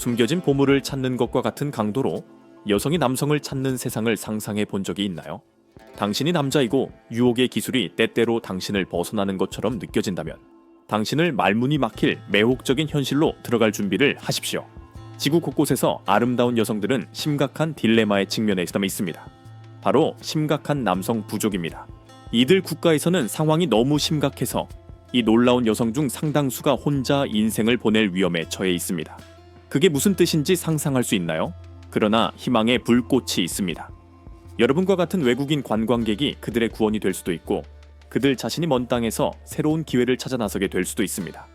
숨겨진 보물을 찾는 것과 같은 강도로 여성이 남성을 찾는 세상을 상상해 본 적이 있나요? 당신이 남자이고 유혹의 기술이 때때로 당신을 벗어나는 것처럼 느껴진다면 당신을 말문이 막힐 매혹적인 현실로 들어갈 준비를 하십시오. 지구 곳곳에서 아름다운 여성들은 심각한 딜레마에 직면해 있습니다. 바로 심각한 남성 부족입니다. 이들 국가에서는 상황이 너무 심각해서 이 놀라운 여성 중 상당수가 혼자 인생을 보낼 위험에 처해 있습니다. 그게 무슨 뜻인지 상상할 수 있나요? 그러나 희망의 불꽃이 있습니다. 여러분과 같은 외국인 관광객이 그들의 구원이 될 수도 있고 그들 자신이 먼 땅에서 새로운 기회를 찾아 나서게 될 수도 있습니다.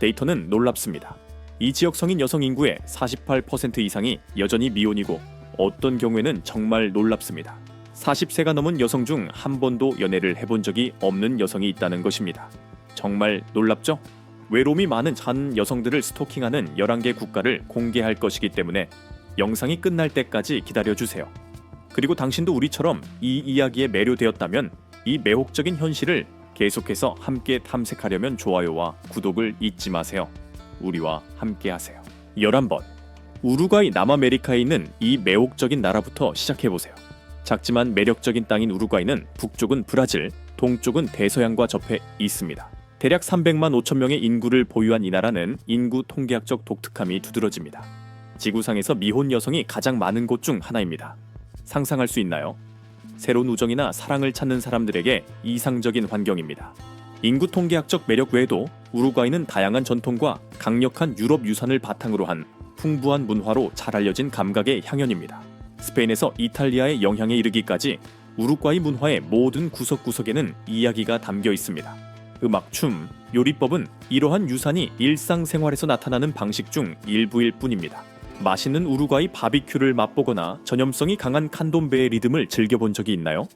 데이터는 놀랍습니다. 이 지역 성인 여성 인구의 48% 이상이 여전히 미혼이고 어떤 경우에는 정말 놀랍습니다. 40세가 넘은 여성 중 한 번도 연애를 해본 적이 없는 여성이 있다는 것입니다. 정말 놀랍죠? 외로움이 많은 한 여성들을 스토킹하는 11개 국가를 공개할 것이기 때문에 영상이 끝날 때까지 기다려주세요. 그리고 당신도 우리처럼 이 이야기에 매료되었다면 이 매혹적인 현실을 계속해서 함께 탐색하려면 좋아요와 구독을 잊지 마세요. 우리와 함께 하세요. 11번. 우루과이 남아메리카에 있는 이 매혹적인 나라부터 시작해 보세요. 작지만 매력적인 땅인 우루과이는 북쪽은 브라질, 동쪽은 대서양과 접해 있습니다. 대략 300만 5천 명의 인구를 보유한 이 나라는 인구 통계학적 독특함이 두드러집니다. 지구상에서 미혼 여성이 가장 많은 곳 중 하나입니다. 상상할 수 있나요? 새로운 우정이나 사랑을 찾는 사람들에게 이상적인 환경입니다. 인구 통계학적 매력 외에도 우루과이는 다양한 전통과 강력한 유럽 유산을 바탕으로 한 풍부한 문화로 잘 알려진 감각의 향연입니다. 스페인에서 이탈리아의 영향에 이르기까지 우루과이 문화의 모든 구석구석에는 이야기가 담겨 있습니다. 음악, 춤, 요리법은 이러한 유산이 일상생활에서 나타나는 방식 중 일부일 뿐입니다. 맛있는 우루과이 바비큐를 맛보거나 전염성이 강한 칸돔베의 리듬을 즐겨본 적이 있나요?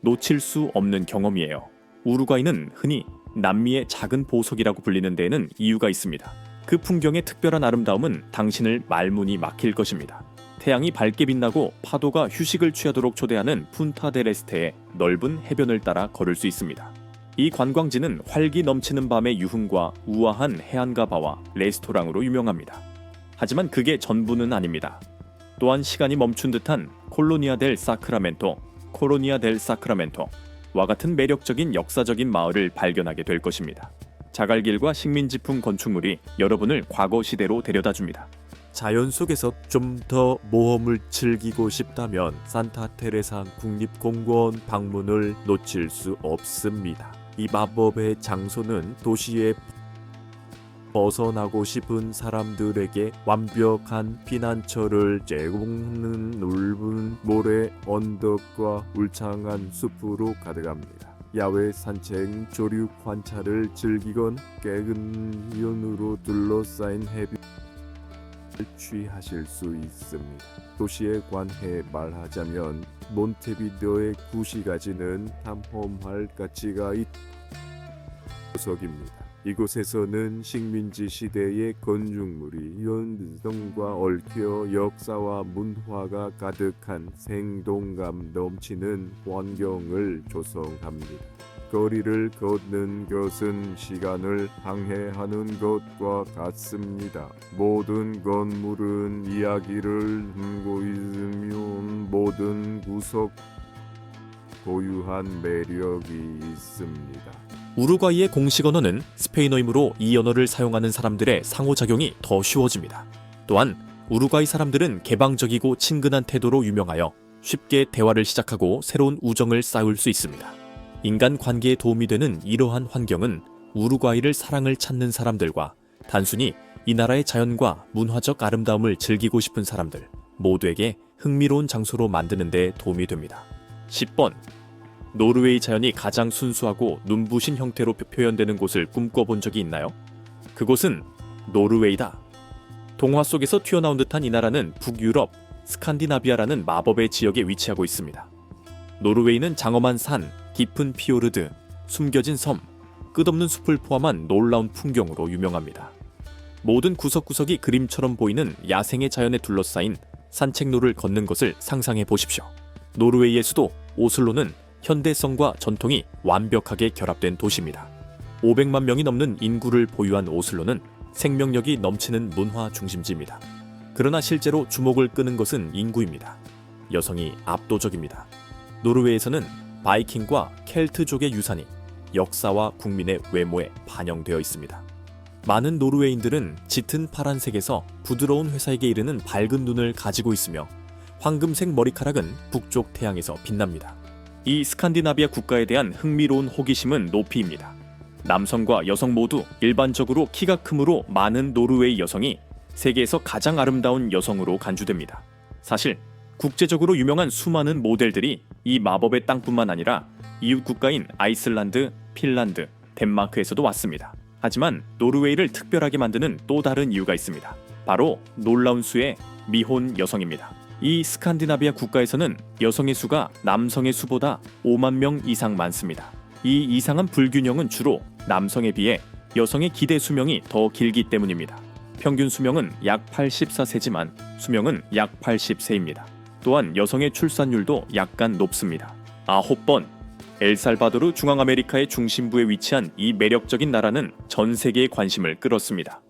놓칠 수 없는 경험이에요. 우루과이는 흔히 남미의 작은 보석이라고 불리는 데에는 이유가 있습니다. 그 풍경의 특별한 아름다움은 당신을 말문이 막힐 것입니다. 태양이 밝게 빛나고 파도가 휴식을 취하도록 초대하는 푼타데레스테의 넓은 해변을 따라 걸을 수 있습니다. 이 관광지는 활기 넘치는 밤의 유흥과 우아한 해안가 바와 레스토랑으로 유명합니다. 하지만 그게 전부는 아닙니다. 또한 시간이 멈춘 듯한 콜로니아 델 사크라멘토, 코로니아 델 사크라멘토와 같은 매력적인 역사적인 마을을 발견하게 될 것입니다. 자갈길과 식민지품 건축물이 여러분을 과거 시대로 데려다 줍니다. 자연 속에서 좀 더 모험을 즐기고 싶다면 산타 테레사 국립공원 방문을 놓칠 수 없습니다. 이 마법의 장소는 도시에 벗어나고 싶은 사람들에게 완벽한 피난처를 제공하는 넓은 모래 언덕과 울창한 숲으로 가득합니다. 야외 산책, 조류 관찰을 즐기건 깨끗한 연으로 둘러싸인 해변 취하실 수 있습니다. 도시에 관해 말하자면 몬테비데오의 구시가지는 탐험할 가치가 있 구석입니다. 이곳에서는 식민지 시대의 건축물이 현대성과 얽혀 역사와 문화가 가득한 생동감 넘치는 환경을 조성합니다. 거리를 걷는 것은 시간을 항해하는 것과 같습니다. 모든 건물은 이야기를 담고 있으면 모든 구석 고유한 매력이 있습니다. 우루과이의 공식 언어는 스페인어이므로 이 언어를 사용하는 사람들의 상호작용이 더 쉬워집니다. 또한 우루과이 사람들은 개방적이고 친근한 태도로 유명하여 쉽게 대화를 시작하고 새로운 우정을 쌓을 수 있습니다. 인간 관계에 도움이 되는 이러한 환경은 우루과이를 사랑을 찾는 사람들과 단순히 이 나라의 자연과 문화적 아름다움을 즐기고 싶은 사람들 모두에게 흥미로운 장소로 만드는 데 도움이 됩니다. 10번 노르웨이 자연이 가장 순수하고 눈부신 형태로 표- 표현되는 곳을 꿈꿔본 적이 있나요? 그곳은 노르웨이다. 동화 속에서 튀어나온 듯한 이 나라는 북유럽, 스칸디나비아라는 마법의 지역에 위치하고 있습니다. 노르웨이는 장엄한 산, 깊은 피오르드, 숨겨진 섬, 끝없는 숲을 포함한 놀라운 풍경으로 유명합니다. 모든 구석구석이 그림처럼 보이는 야생의 자연에 둘러싸인 산책로를 걷는 것을 상상해 보십시오. 노르웨이의 수도 오슬로는 현대성과 전통이 완벽하게 결합된 도시입니다. 500만 명이 넘는 인구를 보유한 오슬로는 생명력이 넘치는 문화 중심지입니다. 그러나 실제로 주목을 끄는 것은 인구입니다. 여성이 압도적입니다. 노르웨이에서는 바이킹과 켈트족의 유산이 역사와 국민의 외모에 반영되어 있습니다. 많은 노르웨이인들은 짙은 파란색에서 부드러운 회사에게 이르는 밝은 눈을 가지고 있으며 황금색 머리카락은 북쪽 태양에서 빛납니다. 이 스칸디나비아 국가에 대한 흥미로운 호기심은 높이입니다. 남성과 여성 모두 일반적으로 키가 크므로 많은 노르웨이 여성이 세계에서 가장 아름다운 여성으로 간주됩니다. 사실 국제적으로 유명한 수많은 모델들이 이 마법의 땅뿐만 아니라 이웃 국가인 아이슬란드, 핀란드, 덴마크에서도 왔습니다. 하지만 노르웨이를 특별하게 만드는 또 다른 이유가 있습니다. 바로 놀라운 수의 미혼 여성입니다. 이 스칸디나비아 국가에서는 여성의 수가 남성의 수보다 5만 명 이상 많습니다. 이 이상한 불균형은 주로 남성에 비해 여성의 기대 수명이 더 길기 때문입니다. 평균 수명은 약 84세지만 수명은 약 80세입니다. 또한 여성의 출산율도 약간 높습니다. 아홉 번 엘살바도르 중앙아메리카의 중심부에 위치한 이 매력적인 나라는 전 세계의 관심을 끌었습니다.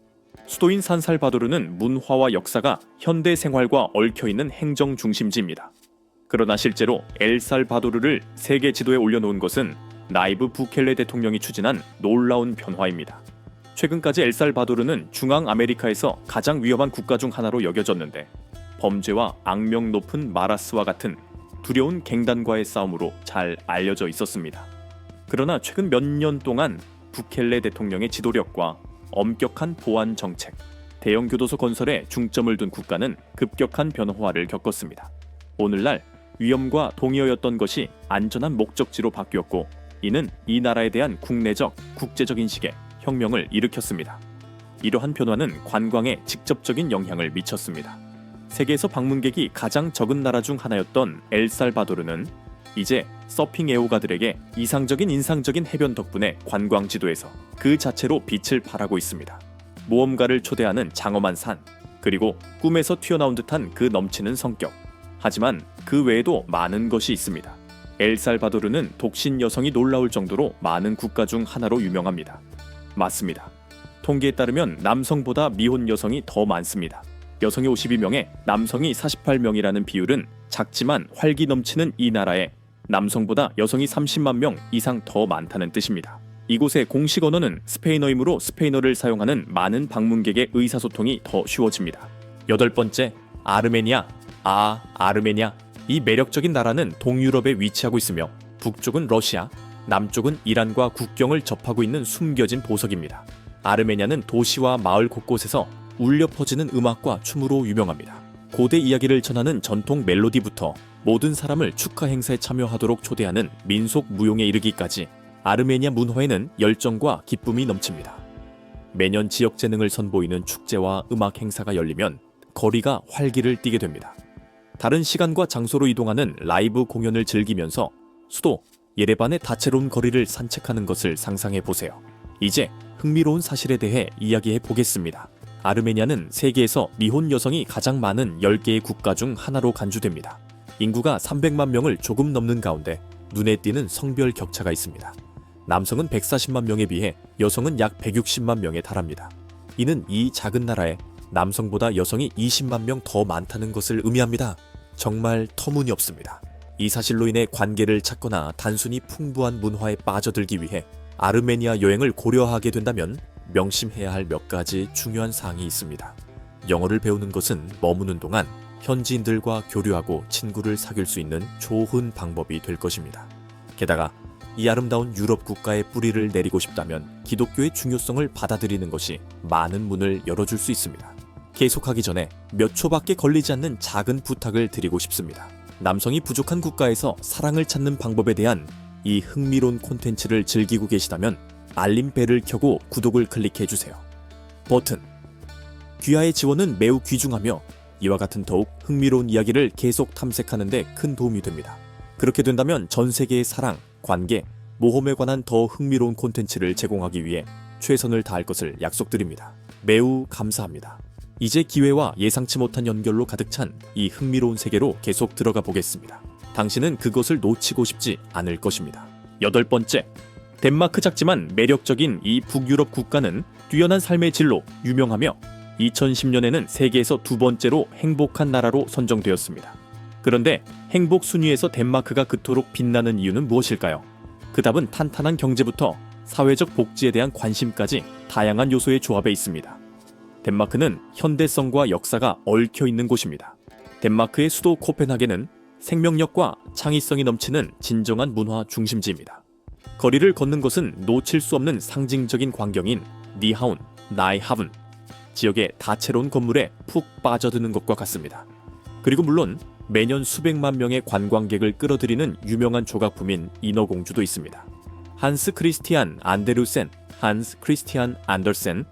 수도인 산살바도르는 문화와 역사가 현대 생활과 얽혀 있는 행정 중심지입니다. 그러나 실제로 엘살바도르를 세계 지도에 올려놓은 것은 나이브 부켈레 대통령이 추진한 놀라운 변화입니다. 최근까지 엘살바도르는 중앙 아메리카에서 가장 위험한 국가 중 하나로 여겨졌는데 범죄와 악명 높은 마라스와 같은 두려운 갱단과의 싸움으로 잘 알려져 있었습니다. 그러나 최근 몇 년 동안 부켈레 대통령의 지도력과 엄격한 보안 정책, 대형 교도소 건설에 중점을 둔 국가는 급격한 변화를 겪었습니다. 오늘날 위험과 동의어였던 것이 안전한 목적지로 바뀌었고 이는 이 나라에 대한 국내적, 국제적 인식에 혁명을 일으켰습니다. 이러한 변화는 관광에 직접적인 영향을 미쳤습니다. 세계에서 방문객이 가장 적은 나라 중 하나였던 엘살바도르는 이제 서핑 애호가들에게 이상적인 인상적인 해변 덕분에 관광 지도에서 그 자체로 빛을 발하고 있습니다. 모험가를 초대하는 장엄한 산, 그리고 꿈에서 튀어나온 듯한 그 넘치는 성격. 하지만 그 외에도 많은 것이 있습니다. 엘살바도르는 독신 여성이 놀라울 정도로 많은 국가 중 하나로 유명합니다. 맞습니다. 통계에 따르면 남성보다 미혼 여성이 더 많습니다. 여성이 52명에 남성이 48명이라는 비율은 작지만 활기 넘치는 이 나라에 남성보다 여성이 30만 명 이상 더 많다는 뜻입니다. 이곳의 공식 언어는 스페인어이므로 스페인어를 사용하는 많은 방문객의 의사소통이 더 쉬워집니다. 여덟 번째, 아르메니아. 아, 아르메니아. 이 매력적인 나라는 동유럽에 위치하고 있으며 북쪽은 러시아, 남쪽은 이란과 국경을 접하고 있는 숨겨진 보석입니다. 아르메니아는 도시와 마을 곳곳에서 울려 퍼지는 음악과 춤으로 유명합니다. 고대 이야기를 전하는 전통 멜로디부터 모든 사람을 축하 행사에 참여하도록 초대하는 민속 무용에 이르기까지 아르메니아 문화에는 열정과 기쁨이 넘칩니다. 매년 지역 재능을 선보이는 축제와 음악 행사가 열리면 거리가 활기를 띠게 됩니다. 다른 시간과 장소로 이동하는 라이브 공연을 즐기면서 수도 예레반의 다채로운 거리를 산책하는 것을 상상해 보세요. 이제 흥미로운 사실에 대해 이야기해 보겠습니다. 아르메니아는 세계에서 미혼 여성이 가장 많은 10개의 국가 중 하나로 간주됩니다. 인구가 300만 명을 조금 넘는 가운데 눈에 띄는 성별 격차가 있습니다. 남성은 140만 명에 비해 여성은 약 160만 명에 달합니다. 이는 이 작은 나라에 남성보다 여성이 20만 명 더 많다는 것을 의미합니다. 정말 터무니없습니다. 이 사실로 인해 관계를 찾거나 단순히 풍부한 문화에 빠져들기 위해 아르메니아 여행을 고려하게 된다면 명심해야 할 몇 가지 중요한 사항이 있습니다. 영어를 배우는 것은 머무는 동안 현지인들과 교류하고 친구를 사귈 수 있는 좋은 방법이 될 것입니다. 게다가 이 아름다운 유럽 국가의 뿌리를 내리고 싶다면 기독교의 중요성을 받아들이는 것이 많은 문을 열어줄 수 있습니다. 계속하기 전에 몇 초밖에 걸리지 않는 작은 부탁을 드리고 싶습니다. 남성이 부족한 국가에서 사랑을 찾는 방법에 대한 이 흥미로운 콘텐츠를 즐기고 계시다면 알림벨을 켜고 구독을 클릭해 주세요. 버튼 귀하의 지원은 매우 귀중하며 이와 같은 더욱 흥미로운 이야기를 계속 탐색하는 데 큰 도움이 됩니다. 그렇게 된다면 전 세계의 사랑, 관계, 모험에 관한 더 흥미로운 콘텐츠를 제공하기 위해 최선을 다할 것을 약속드립니다. 매우 감사합니다. 이제 기회와 예상치 못한 연결로 가득 찬 이 흥미로운 세계로 계속 들어가 보겠습니다. 당신은 그것을 놓치고 싶지 않을 것입니다. 여덟 번째, 덴마크 작지만 매력적인 이 북유럽 국가는 뛰어난 삶의 질로 유명하며 2010년에는 세계에서 두 번째로 행복한 나라로 선정되었습니다. 그런데 행복 순위에서 덴마크가 그토록 빛나는 이유는 무엇일까요? 그 답은 탄탄한 경제부터 사회적 복지에 대한 관심까지 다양한 요소의 조합에 있습니다. 덴마크는 현대성과 역사가 얽혀 있는 곳입니다. 덴마크의 수도 코펜하겐은 생명력과 창의성이 넘치는 진정한 문화 중심지입니다. 거리를 걷는 것은 놓칠 수 없는 상징적인 광경인 니하운, 나이하븐 지역의 다채로운 건물에 푹 빠져드는 것과 같습니다. 그리고 물론 매년 수백만 명의 관광객을 끌어들이는 유명한 조각품인 인어공주도 있습니다. 한스 크리스티안 안데루센, 한스 크리스티안 안더센의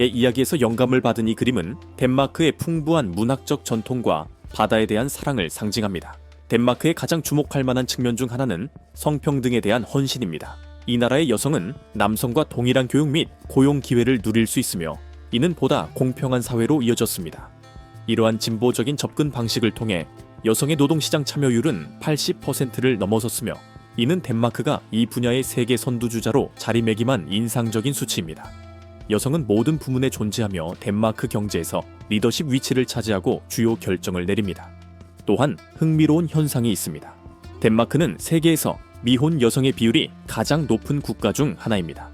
이야기에서 영감을 받은 이 그림은 덴마크의 풍부한 문학적 전통과 바다에 대한 사랑을 상징합니다. 덴마크의 가장 주목할 만한 측면 중 하나는 성평등에 대한 헌신입니다. 이 나라의 여성은 남성과 동일한 교육 및 고용 기회를 누릴 수 있으며 이는 보다 공평한 사회로 이어졌습니다. 이러한 진보적인 접근 방식을 통해 여성의 노동시장 참여율은 80%를 넘어섰으며 이는 덴마크가 이 분야의 세계 선두주자로 자리매김한 인상적인 수치입니다. 여성은 모든 부문에 존재하며 덴마크 경제에서 리더십 위치를 차지하고 주요 결정을 내립니다. 또한 흥미로운 현상이 있습니다. 덴마크는 세계에서 미혼 여성의 비율이 가장 높은 국가 중 하나입니다.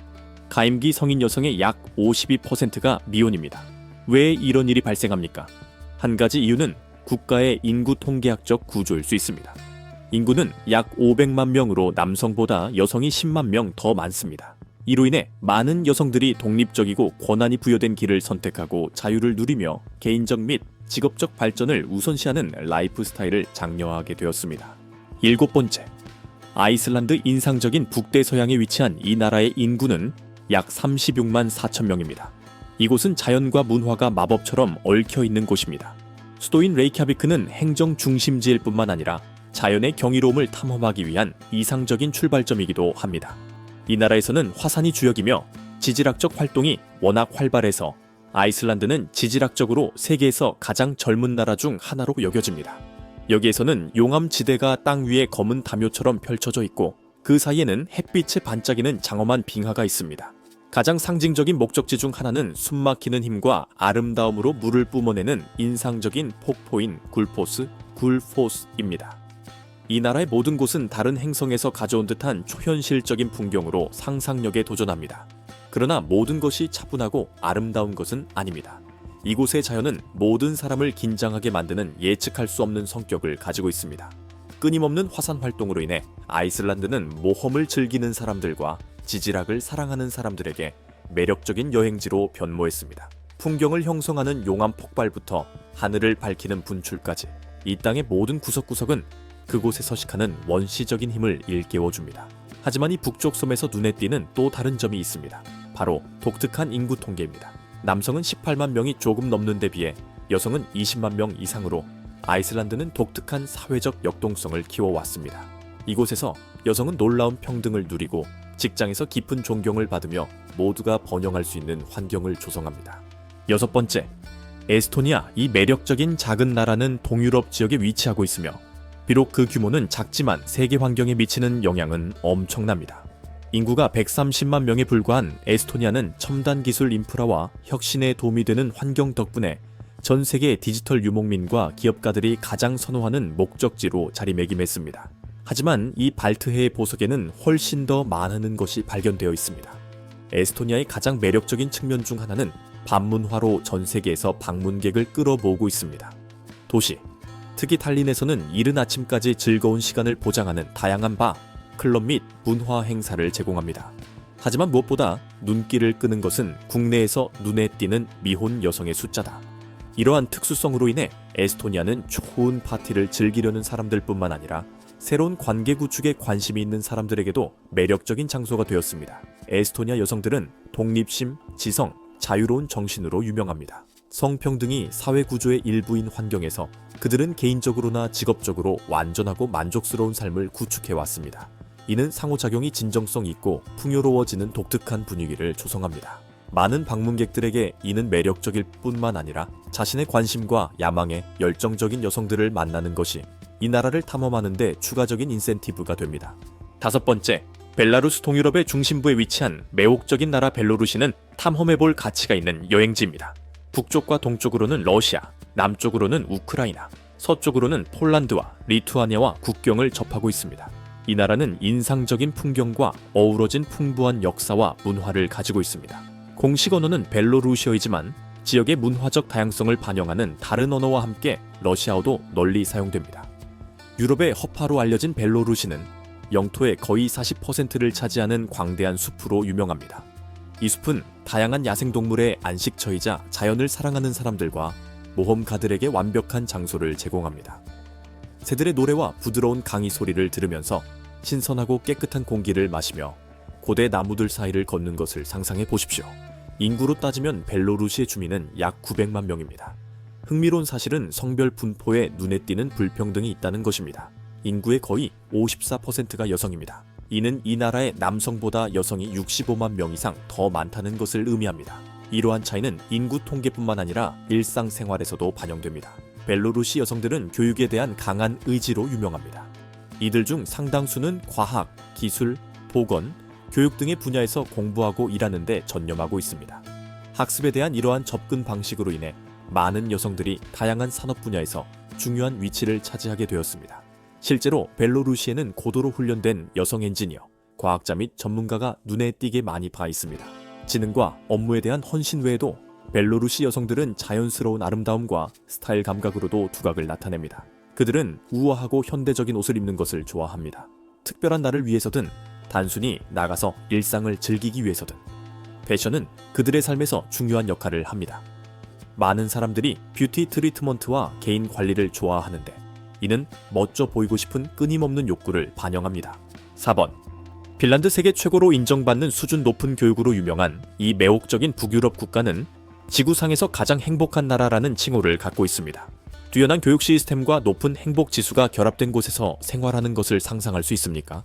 가임기 성인 여성의 약 52%가 미혼입니다. 왜 이런 일이 발생합니까? 한 가지 이유는 국가의 인구 통계학적 구조일 수 있습니다. 인구는 약 500만 명으로 남성보다 여성이 10만 명 더 많습니다. 이로 인해 많은 여성들이 독립적이고 권한이 부여된 길을 선택하고 자유를 누리며 개인적 및 직업적 발전을 우선시하는 라이프 스타일을 장려하게 되었습니다. 일곱 번째, 아이슬란드 인상적인 북대서양에 위치한 이 나라의 인구는 약 36만 4천 명입니다. 이곳은 자연과 문화가 마법처럼 얽혀 있는 곳입니다. 수도인 레이캬비크는 행정 중심지일 뿐만 아니라 자연의 경이로움을 탐험하기 위한 이상적인 출발점이기도 합니다. 이 나라에서는 화산이 주역이며 지질학적 활동이 워낙 활발해서 아이슬란드는 지질학적으로 세계에서 가장 젊은 나라 중 하나로 여겨집니다. 여기에서는 용암 지대가 땅 위에 검은 담요처럼 펼쳐져 있고 그 사이에는 햇빛에 반짝이는 장엄한 빙하가 있습니다. 가장 상징적인 목적지 중 하나는 숨막히는 힘과 아름다움으로 물을 뿜어내는 인상적인 폭포인 굴포스, 굴포스입니다. 이 나라의 모든 곳은 다른 행성에서 가져온 듯한 초현실적인 풍경으로 상상력에 도전합니다. 그러나 모든 것이 차분하고 아름다운 것은 아닙니다. 이곳의 자연은 모든 사람을 긴장하게 만드는 예측할 수 없는 성격을 가지고 있습니다. 끊임없는 화산 활동으로 인해 아이슬란드는 모험을 즐기는 사람들과 지질학을 사랑하는 사람들에게 매력적인 여행지로 변모했습니다. 풍경을 형성하는 용암 폭발부터 하늘을 밝히는 분출까지 이 땅의 모든 구석구석은 그곳에 서식하는 원시적인 힘을 일깨워줍니다. 하지만 이 북쪽 섬에서 눈에 띄는 또 다른 점이 있습니다. 바로 독특한 인구 통계입니다. 남성은 18만 명이 조금 넘는 데 비해 여성은 20만 명 이상으로 아이슬란드는 독특한 사회적 역동성을 키워왔습니다. 이곳에서 여성은 놀라운 평등을 누리고 직장에서 깊은 존경을 받으며 모두가 번영할 수 있는 환경을 조성합니다. 여섯 번째, 에스토니아 이 매력적인 작은 나라는 동유럽 지역에 위치하고 있으며 비록 그 규모는 작지만 세계 환경에 미치는 영향은 엄청납니다. 인구가 130만 명에 불과한 에스토니아는 첨단 기술 인프라와 혁신에 도움이 되는 환경 덕분에 전 세계 디지털 유목민과 기업가들이 가장 선호하는 목적지로 자리매김했습니다. 하지만 이 발트해의 보석에는 훨씬 더 많은 것이 발견되어 있습니다. 에스토니아의 가장 매력적인 측면 중 하나는 반문화로 전 세계에서 방문객을 끌어모으고 있습니다. 도시, 특히 탈린에서는 이른 아침까지 즐거운 시간을 보장하는 다양한 바, 클럽 및 문화 행사를 제공합니다. 하지만 무엇보다 눈길을 끄는 것은 국내에서 눈에 띄는 미혼 여성의 숫자다. 이러한 특수성으로 인해 에스토니아는 좋은 파티를 즐기려는 사람들뿐만 아니라 새로운 관계 구축에 관심이 있는 사람들에게도 매력적인 장소가 되었습니다. 에스토니아 여성들은 독립심, 지성, 자유로운 정신으로 유명합니다. 성평등이 사회 구조의 일부인 환경에서 그들은 개인적으로나 직업적으로 완전하고 만족스러운 삶을 구축해 왔습니다. 이는 상호작용이 진정성 있고 풍요로워지는 독특한 분위기를 조성합니다. 많은 방문객들에게 이는 매력적일 뿐만 아니라 자신의 관심과 야망에 열정적인 여성들을 만나는 것이 이 나라를 탐험하는데 추가적인 인센티브가 됩니다. 다섯 번째, 벨라루스 동유럽의 중심부에 위치한 매혹적인 나라 벨로루시는 탐험해볼 가치가 있는 여행지입니다. 북쪽과 동쪽으로는 러시아, 남쪽으로는 우크라이나, 서쪽으로는 폴란드와 리투아니아와 국경을 접하고 있습니다. 이 나라는 인상적인 풍경과 어우러진 풍부한 역사와 문화를 가지고 있습니다. 공식 언어는 벨로루시어이지만 지역의 문화적 다양성을 반영하는 다른 언어와 함께 러시아어도 널리 사용됩니다. 유럽의 허파로 알려진 벨로루시는 영토의 거의 40%를 차지하는 광대한 숲으로 유명합니다. 이 숲은 다양한 야생동물의 안식처이자 자연을 사랑하는 사람들과 모험가들에게 완벽한 장소를 제공합니다. 새들의 노래와 부드러운 강의 소리를 들으면서 신선하고 깨끗한 공기를 마시며 고대 나무들 사이를 걷는 것을 상상해 보십시오. 인구로 따지면 벨로루시의 주민은 약 900만 명입니다. 흥미로운 사실은 성별 분포에 눈에 띄는 불평등이 있다는 것입니다. 인구의 거의 54%가 여성입니다. 이는 이 나라의 남성보다 여성이 65만 명 이상 더 많다는 것을 의미합니다. 이러한 차이는 인구 통계뿐만 아니라 일상생활에서도 반영됩니다. 벨로루시 여성들은 교육에 대한 강한 의지로 유명합니다. 이들 중 상당수는 과학, 기술, 보건, 교육 등의 분야에서 공부하고 일하는 데 전념하고 있습니다. 학습에 대한 이러한 접근 방식으로 인해 많은 여성들이 다양한 산업 분야에서 중요한 위치를 차지하게 되었습니다. 실제로 벨로루시에는 고도로 훈련된 여성 엔지니어, 과학자 및 전문가가 눈에 띄게 많이 봐 있습니다. 지능과 업무에 대한 헌신 외에도 벨로루시 여성들은 자연스러운 아름다움과 스타일 감각으로도 두각을 나타냅니다. 그들은 우아하고 현대적인 옷을 입는 것을 좋아합니다. 특별한 날을 위해서든 단순히 나가서 일상을 즐기기 위해서든 패션은 그들의 삶에서 중요한 역할을 합니다. 많은 사람들이 뷰티 트리트먼트와 개인 관리를 좋아하는데 이는 멋져 보이고 싶은 끊임없는 욕구를 반영합니다. 4번. 핀란드 세계 최고로 인정받는 수준 높은 교육으로 유명한 이 매혹적인 북유럽 국가는 지구상에서 가장 행복한 나라라는 칭호를 갖고 있습니다. 뛰어난 교육 시스템과 높은 행복 지수가 결합된 곳에서 생활하는 것을 상상할 수 있습니까?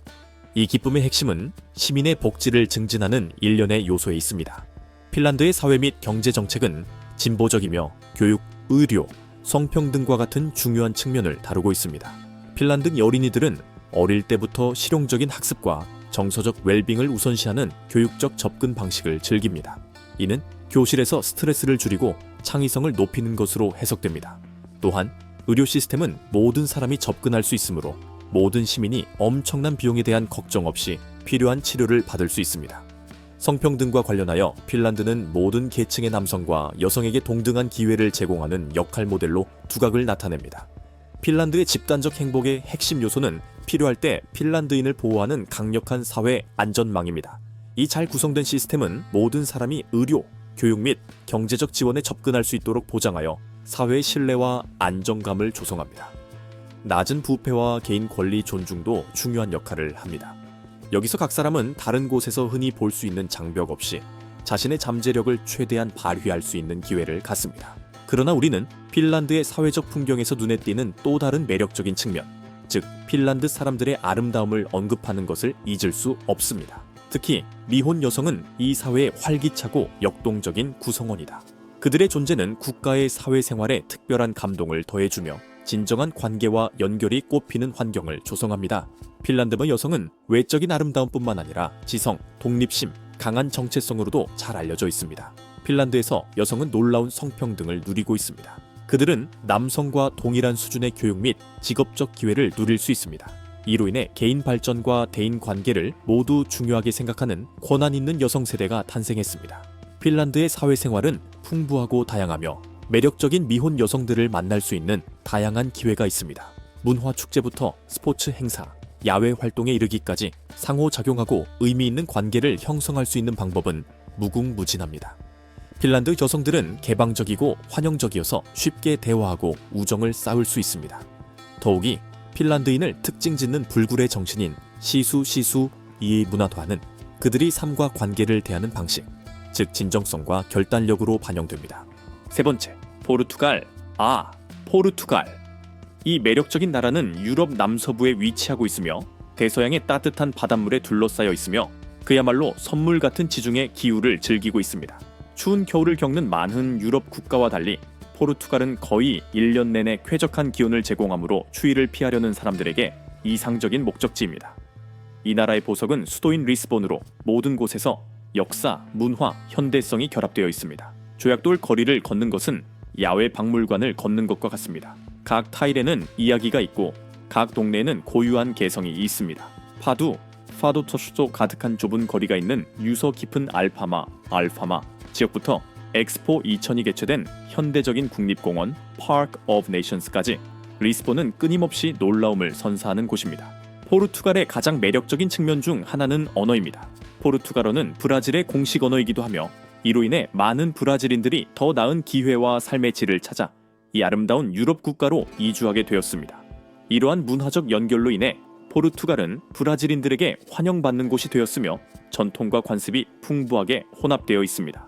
이 기쁨의 핵심은 시민의 복지를 증진하는 일련의 요소에 있습니다. 핀란드의 사회 및 경제 정책은 진보적이며 교육, 의료, 성평등과 같은 중요한 측면을 다루고 있습니다. 핀란드 어린이들은 어릴 때부터 실용적인 학습과 정서적 웰빙을 우선시하는 교육적 접근 방식을 즐깁니다. 이는 교실에서 스트레스를 줄이고 창의성을 높이는 것으로 해석됩니다. 또한 의료 시스템은 모든 사람이 접근할 수 있으므로 모든 시민이 엄청난 비용에 대한 걱정 없이 필요한 치료를 받을 수 있습니다. 성평등과 관련하여 핀란드는 모든 계층의 남성과 여성에게 동등한 기회를 제공하는 역할 모델로 두각을 나타냅니다. 핀란드의 집단적 행복의 핵심 요소는 필요할 때 핀란드인을 보호하는 강력한 사회 안전망입니다. 이 잘 구성된 시스템은 모든 사람이 의료, 교육 및 경제적 지원에 접근할 수 있도록 보장하여 사회의 신뢰와 안정감을 조성합니다. 낮은 부패와 개인 권리 존중도 중요한 역할을 합니다. 여기서 각 사람은 다른 곳에서 흔히 볼 수 있는 장벽 없이 자신의 잠재력을 최대한 발휘할 수 있는 기회를 갖습니다. 그러나 우리는 핀란드의 사회적 풍경에서 눈에 띄는 또 다른 매력적인 측면, 즉 핀란드 사람들의 아름다움을 언급하는 것을 잊을 수 없습니다. 특히 미혼 여성은 이 사회의 활기차고 역동적인 구성원이다. 그들의 존재는 국가의 사회생활에 특별한 감동을 더해주며 진정한 관계와 연결이 꽃피는 환경을 조성합니다. 핀란드의 여성은 외적인 아름다움뿐만 아니라 지성, 독립심, 강한 정체성으로도 잘 알려져 있습니다. 핀란드에서 여성은 놀라운 성평등을 누리고 있습니다. 그들은 남성과 동일한 수준의 교육 및 직업적 기회를 누릴 수 있습니다. 이로 인해 개인 발전과 대인 관계를 모두 중요하게 생각하는 권한 있는 여성 세대가 탄생했습니다. 핀란드의 사회생활은 풍부하고 다양하며 매력적인 미혼 여성들을 만날 수 있는 다양한 기회가 있습니다. 문화 축제부터 스포츠 행사, 야외 활동에 이르기까지 상호작용하고 의미 있는 관계를 형성할 수 있는 방법은 무궁무진합니다. 핀란드 여성들은 개방적이고 환영적이어서 쉽게 대화하고 우정을 쌓을 수 있습니다. 더욱이 핀란드인을 특징 짓는 불굴의 정신인 시수 시수 이 문화화는 그들이 삶과 관계를 대하는 방식, 즉 진정성과 결단력으로 반영됩니다. 세 번째, 포르투갈. 아, 포르투갈. 이 매력적인 나라는 유럽 남서부에 위치하고 있으며 대서양의 따뜻한 바닷물에 둘러싸여 있으며 그야말로 선물 같은 지중해 기후를 즐기고 있습니다. 추운 겨울을 겪는 많은 유럽 국가와 달리 포르투갈은 거의 1년 내내 쾌적한 기온을 제공하므로 추위를 피하려는 사람들에게 이상적인 목적지입니다. 이 나라의 보석은 수도인 리스본으로 모든 곳에서 역사, 문화, 현대성이 결합되어 있습니다. 조약돌 거리를 걷는 것은 야외 박물관을 걷는 것과 같습니다. 각 타일에는 이야기가 있고 각 동네에는 고유한 개성이 있습니다. 파두, 파도터슈도 가득한 좁은 거리가 있는 유서 깊은 알파마, 알파마 지역부터 엑스포 2000이 개최된 현대적인 국립공원 Park of Nations까지 리스본은 끊임없이 놀라움을 선사하는 곳입니다. 포르투갈의 가장 매력적인 측면 중 하나는 언어입니다. 포르투갈어는 브라질의 공식 언어이기도 하며 이로 인해 많은 브라질인들이 더 나은 기회와 삶의 질을 찾아 이 아름다운 유럽 국가로 이주하게 되었습니다. 이러한 문화적 연결로 인해 포르투갈은 브라질인들에게 환영받는 곳이 되었으며 전통과 관습이 풍부하게 혼합되어 있습니다.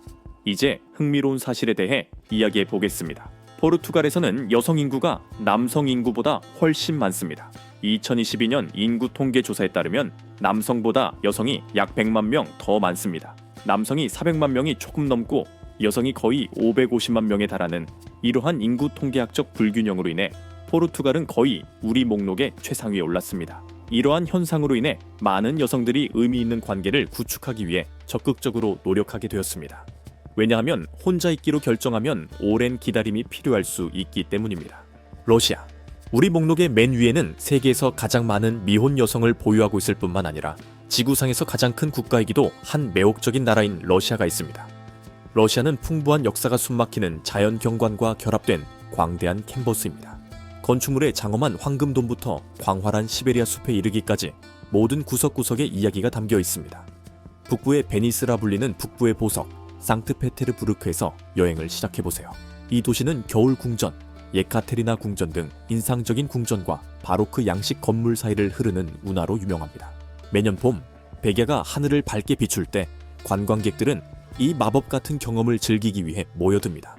이제 흥미로운 사실에 대해 이야기해 보겠습니다. 포르투갈에서는 여성 인구가 남성 인구보다 훨씬 많습니다. 2022년 인구 통계 조사에 따르면 남성보다 여성이 약 100만 명 더 많습니다. 남성이 400만 명이 조금 넘고 여성이 거의 550만 명에 달하는 이러한 인구 통계학적 불균형으로 인해 포르투갈은 거의 우리 목록의 최상위에 올랐습니다. 이러한 현상으로 인해 많은 여성들이 의미 있는 관계를 구축하기 위해 적극적으로 노력하게 되었습니다. 왜냐하면 혼자 있기로 결정하면 오랜 기다림이 필요할 수 있기 때문입니다. 러시아. 우리 목록의 맨 위에는 세계에서 가장 많은 미혼 여성을 보유하고 있을 뿐만 아니라 지구상에서 가장 큰 국가이기도 한 매혹적인 나라인 러시아가 있습니다. 러시아는 풍부한 역사가 숨막히는 자연 경관과 결합된 광대한 캔버스입니다. 건축물의 장엄한 황금돔부터 광활한 시베리아 숲에 이르기까지 모든 구석구석에 이야기가 담겨 있습니다. 북부의 베니스라 불리는 북부의 보석 상트페테르부르크에서 여행을 시작해 보세요. 이 도시는 겨울 궁전, 예카테리나 궁전 등 인상적인 궁전과 바로크 양식 건물 사이를 흐르는 운하로 유명합니다. 매년 봄 백야가 하늘을 밝게 비출 때 관광객들은 이 마법 같은 경험을 즐기기 위해 모여듭니다.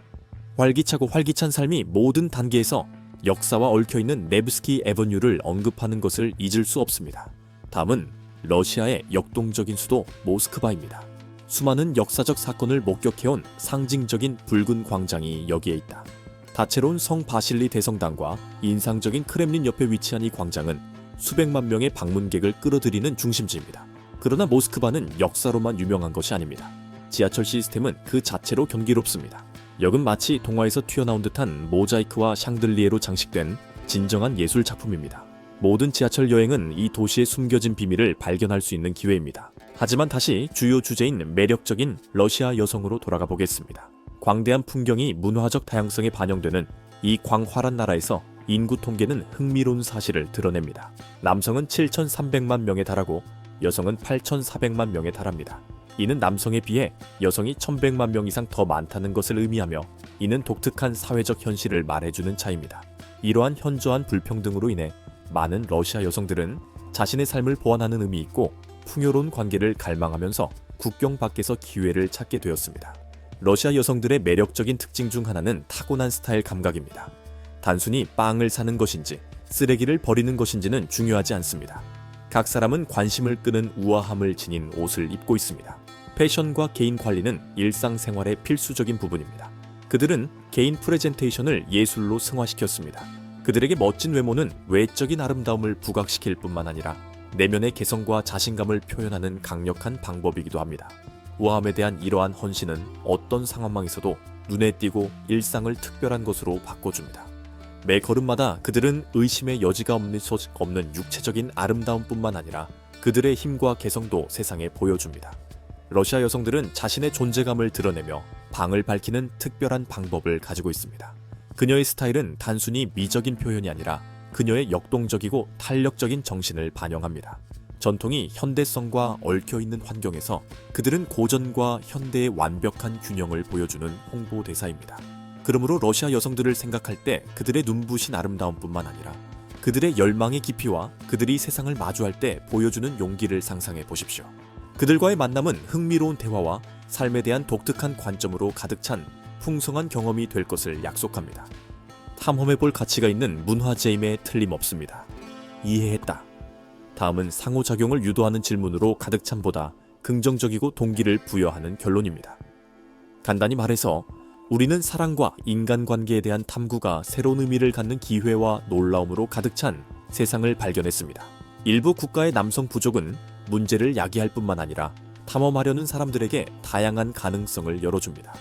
활기차고 활기찬 삶이 모든 단계에서 역사와 얽혀 있는 네브스키 에버뉴를 언급하는 것을 잊을 수 없습니다. 다음은 러시아의 역동적인 수도 모스크바입니다. 수많은 역사적 사건을 목격해온 상징적인 붉은 광장이 여기에 있다. 다채로운 성 바실리 대성당과 인상적인 크렘린 옆에 위치한 이 광장은 수백만 명의 방문객을 끌어들이는 중심지입니다. 그러나 모스크바는 역사로만 유명한 것이 아닙니다. 지하철 시스템은 그 자체로 경기롭습니다. 역은 마치 동화에서 튀어나온 듯한 모자이크와 샹들리에로 장식된 진정한 예술 작품입니다. 모든 지하철 여행은 이 도시의 숨겨진 비밀을 발견할 수 있는 기회입니다. 하지만 다시 주요 주제인 매력적인 러시아 여성으로 돌아가 보겠습니다. 광대한 풍경이 문화적 다양성에 반영되는 이 광활한 나라에서 인구 통계는 흥미로운 사실을 드러냅니다. 남성은 7,300만 명에 달하고 여성은 8,400만 명에 달합니다. 이는 남성에 비해 여성이 1,100만 명 이상 더 많다는 것을 의미하며 이는 독특한 사회적 현실을 말해주는 차이입니다. 이러한 현저한 불평등으로 인해 많은 러시아 여성들은 자신의 삶을 보완하는 의미 있고 풍요로운 관계를 갈망하면서 국경 밖에서 기회를 찾게 되었습니다. 러시아 여성들의 매력적인 특징 중 하나는 타고난 스타일 감각입니다. 단순히 빵을 사는 것인지 쓰레기를 버리는 것인지는 중요하지 않습니다. 각 사람은 관심을 끄는 우아함을 지닌 옷을 입고 있습니다. 패션과 개인 관리는 일상생활의 필수적인 부분입니다. 그들은 개인 프레젠테이션을 예술로 승화시켰습니다. 그들에게 멋진 외모는 외적인 아름다움을 부각시킬 뿐만 아니라 내면의 개성과 자신감을 표현하는 강력한 방법이기도 합니다. 우아함에 대한 이러한 헌신은 어떤 상황망에서도 눈에 띄고 일상을 특별한 것으로 바꿔줍니다. 매 걸음마다 그들은 의심의 여지가 없는, 소- 없는 육체적인 아름다움뿐만 아니라 그들의 힘과 개성도 세상에 보여줍니다. 러시아 여성들은 자신의 존재감을 드러내며 방을 밝히는 특별한 방법을 가지고 있습니다. 그녀의 스타일은 단순히 미적인 표현이 아니라 그녀의 역동적이고 탄력적인 정신을 반영합니다. 전통이 현대성과 얽혀 있는 환경에서 그들은 고전과 현대의 완벽한 균형을 보여주는 홍보 대사입니다. 그러므로 러시아 여성들을 생각할 때 그들의 눈부신 아름다움뿐만 아니라 그들의 열망의 깊이와 그들이 세상을 마주할 때 보여주는 용기를 상상해 보십시오. 그들과의 만남은 흥미로운 대화와 삶에 대한 독특한 관점으로 가득 찬 풍성한 경험이 될 것을 약속합니다. 탐험해 볼 가치가 있는 문화재임에 틀림없습니다. 이해했다. 다음은 상호작용을 유도하는 질문으로 가득 찬보다 긍정적이고 동기를 부여하는 결론입니다. 간단히 말해서 우리는 사랑과 인간관계에 대한 탐구가 새로운 의미를 갖는 기회와 놀라움으로 가득 찬 세상을 발견했습니다. 일부 국가의 남성 부족은 문제를 야기할 뿐만 아니라 탐험하려는 사람들에게 다양한 가능성을 열어줍니다.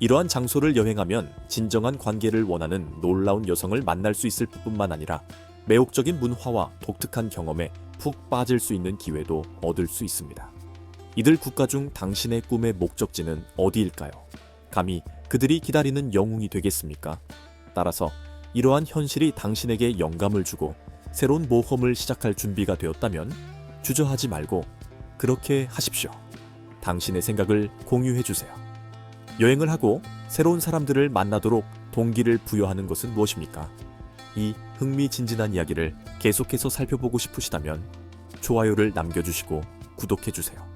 이러한 장소를 여행하면 진정한 관계를 원하는 놀라운 여성을 만날 수 있을 뿐만 아니라 매혹적인 문화와 독특한 경험에 푹 빠질 수 있는 기회도 얻을 수 있습니다. 이들 국가 중 당신의 꿈의 목적지는 어디일까요? 감히 그들이 기다리는 영웅이 되겠습니까? 따라서 이러한 현실이 당신에게 영감을 주고 새로운 모험을 시작할 준비가 되었다면 주저하지 말고 그렇게 하십시오. 당신의 생각을 공유해 주세요. 여행을 하고 새로운 사람들을 만나도록 동기를 부여하는 것은 무엇입니까? 이 흥미진진한 이야기를 계속해서 살펴보고 싶으시다면 좋아요를 남겨주시고 구독해 주세요.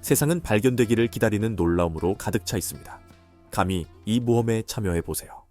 세상은 발견되기를 기다리는 놀라움으로 가득 차 있습니다. 감히 이 모험에 참여해 보세요.